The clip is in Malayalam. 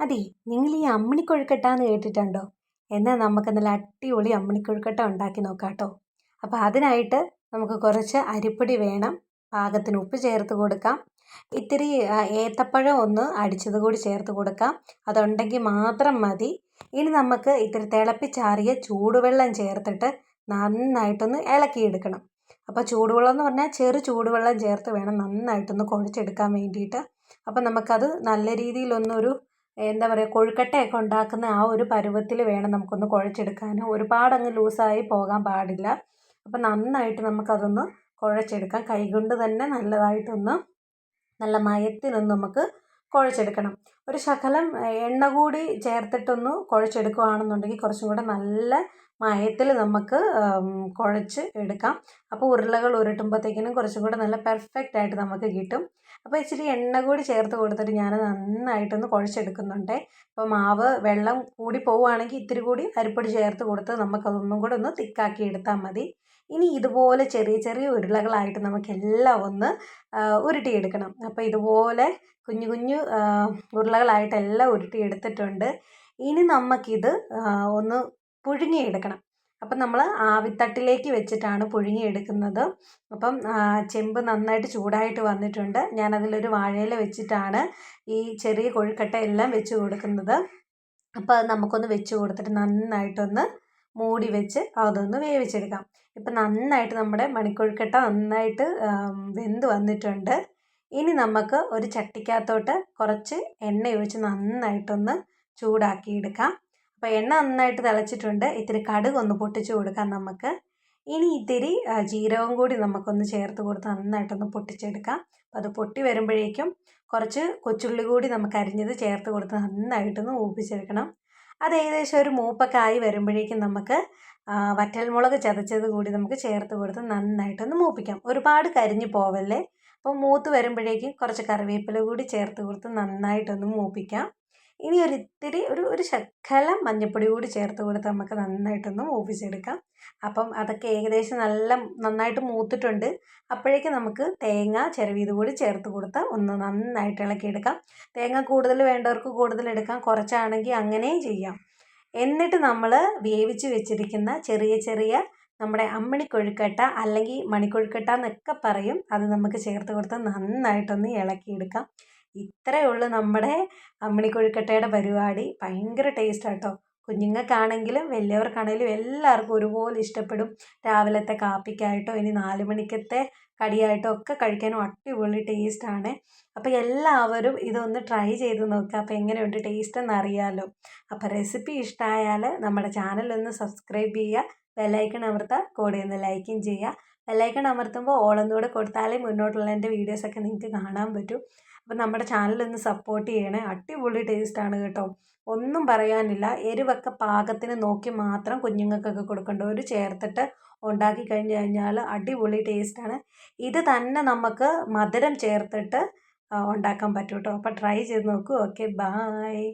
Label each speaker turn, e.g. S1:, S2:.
S1: അതെ നിങ്ങൾ ഈ അമ്മിണിക്കൊഴുക്കട്ടാന്ന് കേട്ടിട്ടുണ്ടോ? എന്നാൽ നമുക്ക് നല്ല അടിപൊളി അമ്മിണിക്കൊഴുക്കട്ട ഉണ്ടാക്കി നോക്കാം കേട്ടോ. അപ്പോൾ അതിനായിട്ട് നമുക്ക് കുറച്ച് അരിപ്പൊടി വേണം. പാകത്തിന് ഉപ്പ് ചേർത്ത് കൊടുക്കാം. ഇത്തിരി ഏത്തപ്പഴം ഒന്ന് അടിച്ചത് കൂടി ചേർത്ത് കൊടുക്കാം. അതുണ്ടെങ്കിൽ മാത്രം മതി. ഇനി നമുക്ക് ഇത്തിരി തിളപ്പിച്ചാറിയ ചൂടുവെള്ളം ചേർത്തിട്ട് നന്നായിട്ടൊന്ന് ഇളക്കിയെടുക്കണം. അപ്പോൾ ചൂടുവെള്ളം എന്ന് പറഞ്ഞാൽ ചെറു ചൂടുവെള്ളം ചേർത്ത് വേണം നന്നായിട്ടൊന്ന് കുഴച്ചെടുക്കാൻ വേണ്ടിയിട്ട്. അപ്പോൾ നമുക്കത് നല്ല രീതിയിലൊന്നൊരു എന്താ പറയുക കൊഴുക്കട്ടയൊക്കെ ഉണ്ടാക്കുന്ന ആ ഒരു പരുവത്തിൽ വേണം നമുക്കൊന്ന് കുഴച്ചെടുക്കാൻ. ഒരുപാടങ്ങ് ലൂസായി പോകാൻ പാടില്ല. അപ്പം നന്നായിട്ട് നമുക്കതൊന്ന് കുഴച്ചെടുക്കാം. കൈകൊണ്ട് തന്നെ നല്ലതായിട്ടൊന്ന് നല്ല മയത്തിലൊന്ന് നമുക്ക് കുഴച്ചെടുക്കണം. ഒരു ശകലം എണ്ണ കൂടി ചേർത്തിട്ടൊന്ന് കുഴച്ചെടുക്കുകയാണെന്നുണ്ടെങ്കിൽ കുറച്ചും കൂടെ നല്ല മയത്തിൽ നമുക്ക് കുഴച്ച് എടുക്കാം. അപ്പോൾ ഉരുളകൾ ഉരുട്ടുമ്പോഴത്തേക്കിനും കുറച്ചും കൂടെ നല്ല പെർഫെക്റ്റ് ആയിട്ട് നമുക്ക് കിട്ടും. അപ്പോൾ ഇച്ചിരി എണ്ണ കൂടി ചേർത്ത് കൊടുത്തിട്ട് ഞാൻ നന്നായിട്ടൊന്ന് കുഴച്ചെടുക്കുന്നുണ്ട്. അപ്പോൾ മാവ് വെള്ളം കൂടി പോവുകയാണെങ്കിൽ ഇത്തിരി കൂടി അരിപ്പൊടി ചേർത്ത് കൊടുത്ത് നമുക്കതൊന്നും കൂടെ ഒന്ന് തിക്കാക്കി എടുത്താൽ മതി. ഇനി ഇതുപോലെ ചെറിയ ചെറിയ ഉരുളകളായിട്ട് നമുക്കെല്ലാം ഒന്ന് ഉരുട്ടിയെടുക്കണം. അപ്പോൾ ഇതുപോലെ കുഞ്ഞു കുഞ്ഞു ഉരുളകളായിട്ട് എല്ലാം ഉരുട്ടിയെടുത്തിട്ടുണ്ട്. ഇനി നമുക്കിത് ഒന്ന് പുഴുങ്ങിയെടുക്കണം. അപ്പം നമ്മൾ ആവിത്തട്ടിലേക്ക് വെച്ചിട്ടാണ് പുഴുങ്ങിയെടുക്കുന്നത്. അപ്പം ചെമ്പ് നന്നായിട്ട് ചൂടായിട്ട് വന്നിട്ടുണ്ട്. ഞാനതിലൊരു വാഴയില വെച്ചിട്ടാണ് ഈ ചെറിയ കൊഴുക്കട്ട എല്ലാം വെച്ച് കൊടുക്കുന്നത്. അപ്പോൾ നമുക്കൊന്ന് വെച്ച് കൊടുത്തിട്ട് നന്നായിട്ടൊന്ന് മൂടി വെച്ച് അതൊന്ന് വേവിച്ചെടുക്കാം. ഇപ്പം നന്നായിട്ട് നമ്മുടെ മണിക്കൊഴുക്കട്ട നന്നായിട്ട് വെന്ത് വന്നിട്ടുണ്ട്. ഇനി നമുക്ക് ഒരു ചട്ടിക്കകത്തോട്ട് കുറച്ച് എണ്ണ ഒഴിച്ച് നന്നായിട്ടൊന്ന് ചൂടാക്കിയെടുക്കാം. അപ്പോൾ എണ്ണ നന്നായിട്ട് തിളച്ചിട്ടുണ്ട്. ഇത്തിരി കടുക് ഒന്ന് പൊട്ടിച്ച് കൊടുക്കാം നമുക്ക്. ഇനി ഇത്തിരി ജീരകം കൂടി നമുക്കൊന്ന് ചേർത്ത് കൊടുത്ത് നന്നായിട്ടൊന്ന് പൊട്ടിച്ചെടുക്കാം. അപ്പോൾ അത് പൊട്ടി വരുമ്പോഴേക്കും കുറച്ച് കൊച്ചുള്ളി കൂടി നമുക്ക് അരിഞ്ഞത് ചേർത്ത് കൊടുത്ത് നന്നായിട്ടൊന്ന് ഊപ്പിച്ചെടുക്കണം. അത് ഏകദേശം ഒരു മൂപ്പൊക്കെ ആയി വരുമ്പോഴേക്കും നമുക്ക് വറ്റൽമുളക് ചതച്ചത് കൂടി നമുക്ക് ചേർത്ത് കൊടുത്ത് നന്നായിട്ടൊന്ന് മൂപ്പിക്കാം. ഒരുപാട് കരിഞ്ഞു പോവല്ലേ? അപ്പോൾ മൂത്ത് വരുമ്പോഴേക്കും കുറച്ച് കറിവേപ്പില കൂടി ചേർത്ത് കൊടുത്ത് നന്നായിട്ടൊന്ന് മൂപ്പിക്കാം. ഇനി ഒരു ഇത്തിരി ഒരു ഒരു ശക്കല മഞ്ഞൾപ്പൊടി കൂടി ചേർത്ത് കൊടുത്ത് നമുക്ക് നന്നായിട്ടൊന്ന് മൂപ്പിച്ചെടുക്കാം. അപ്പം അതൊക്കെ ഏകദേശം നല്ല നന്നായിട്ട് മൂത്തിട്ടുണ്ട്. അപ്പോഴേക്ക് നമുക്ക് തേങ്ങ ചെറുവീത് കൂടി ചേർത്ത് കൊടുത്ത് ഒന്ന് നന്നായിട്ട് ഇളക്കിയെടുക്കാം. തേങ്ങ കൂടുതൽ വേണ്ടവർക്ക് കൂടുതൽ എടുക്കാം. കുറച്ചാണെങ്കിൽ അങ്ങനെയും ചെയ്യാം. എന്നിട്ട് നമ്മൾ വേവിച്ച് വെച്ചിരിക്കുന്ന ചെറിയ ചെറിയ നമ്മുടെ അമ്മിണി കൊഴുക്കട്ട അല്ലെങ്കിൽ മണിക്കൊഴുക്കട്ട എന്നൊക്കെ പറയും. അത് നമുക്ക് ചേർത്ത് കൊടുത്ത് നന്നായിട്ടൊന്ന് ഇളക്കിയെടുക്കാം. ഇത്രയേ ഉള്ളൂ നമ്മുടെ അമ്മിണി കൊഴുക്കട്ടയുടെ പരിപാടി. ഭയങ്കര ടേസ്റ്റ് ആട്ടോ കുഞ്ഞുങ്ങൾക്കാണെങ്കിലും വലിയവർക്കാണെങ്കിലും എല്ലാവർക്കും ഒരുപോലെ ഇഷ്ടപ്പെടും. രാവിലത്തെ കാപ്പിക്കായിട്ടോ ഇനി നാല് മണിക്കത്തെ കടിയായിട്ടോ ഒക്കെ കഴിക്കാനും അടിപൊളി ടേസ്റ്റാണ് അപ്പോൾ എല്ലാവരും ഇതൊന്ന് ട്രൈ ചെയ്ത് നോക്കുക അപ്പോൾ എങ്ങനെയുണ്ട് ടേസ്റ്റ് എന്ന് അറിയാമല്ലോ അപ്പോൾ റെസിപ്പി ഇഷ്ടമായാൽ നമ്മുടെ ചാനലൊന്ന് സബ്സ്ക്രൈബ് ചെയ്യുക. ബെല്ലൈക്കൺ അമർത്താൻ കൂടെ ഒന്ന് ലൈക്കും ചെയ്യുക. ബെല്ലൈക്കൺ അമർത്തുമ്പോൾ ഓളൊന്നുകൂടെ കൊടുത്താലേ മുന്നോട്ടുള്ള എന്റെ വീഡിയോസൊക്കെ നിങ്ങൾക്ക് കാണാൻ പറ്റും. അപ്പം നമ്മുടെ ചാനലൊന്ന് സപ്പോർട്ട് ചെയ്യണേ. അടിപൊളി ടേസ്റ്റാണ് കേട്ടോ. ഒന്നും പറയാനില്ല. എരിവൊക്കെ പാകത്തിന് നോക്കി മാത്രം കുഞ്ഞുങ്ങൾക്കൊക്കെ കൊടുക്കേണ്ട. ഒരു ചേർത്തിട്ട് ഉണ്ടാക്കി കഴിഞ്ഞ് കഴിഞ്ഞാൽ അടിപൊളി ടേസ്റ്റാണ് ഇത് തന്നെ നമുക്ക് മധുരം ചേർത്തിട്ട് ഉണ്ടാക്കാൻ പറ്റും കേട്ടോ. അപ്പോൾ ട്രൈ ചെയ്ത് നോക്കൂ. Okay bye